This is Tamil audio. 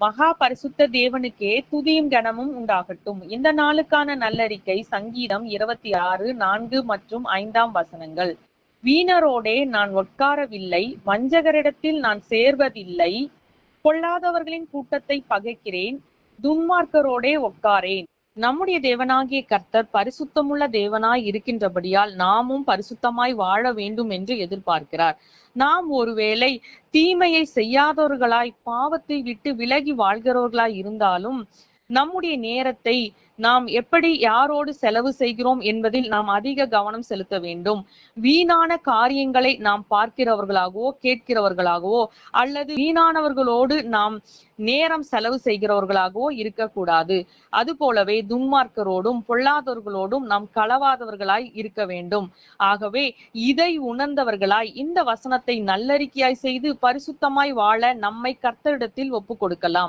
மகா பரிசுத்த தேவனுக்கே துதியும் கனமும் உண்டாகட்டும். இந்த நாளுக்கான நல்லறிக்கை சங்கீதம் இருபத்தி ஆறு நான்கு மற்றும் ஐந்தாம் வசனங்கள். வீணரோடே நான் உட்காரவில்லை வஞ்சகரிடத்தில் நான் சேர்வதில்லை பொல்லாதவர்களின் கூட்டத்தை பகைக்கிறேன் துன்மார்க்கரோடே உட்காரேன். நம்முடைய தேவனாகிய கர்த்தர் பரிசுத்தமுள்ள தேவனாய் இருக்கின்றபடியால் நாமும் பரிசுத்தமாய் வாழ வேண்டும் என்று எதிர்பார்க்கிறார். நாம் ஒருவேளை தீமையை செய்யாதவர்களாய் பாவத்தை விட்டு விலகி வாழ்கிறவர்களாய் இருந்தாலும் நம்முடைய நேரத்தை நாம் எப்படி யாரோடு செலவு செய்கிறோம் என்பதில் நாம் அதிக கவனம் செலுத்த வேண்டும். வீணான காரியங்களை நாம் பார்க்கிறவர்களாகவோ கேட்கிறவர்களாகவோ அல்லது வீணானவர்களோடு நாம் நேரம் செலவு செய்கிறவர்களாகவோ இருக்கக்கூடாது. அது போலவே துன்மார்க்கரோடும் பொல்லாதவர்களோடும் நாம் களவாதவர்களாய் இருக்க வேண்டும். ஆகவே இதை உணர்ந்தவர்களாய் இந்த வசனத்தை நல்லறிக்கையாய் செய்து பரிசுத்தமாய் வாழ நம்மை கர்த்தரிடத்தில் ஒப்பு கொடுக்கலாம்.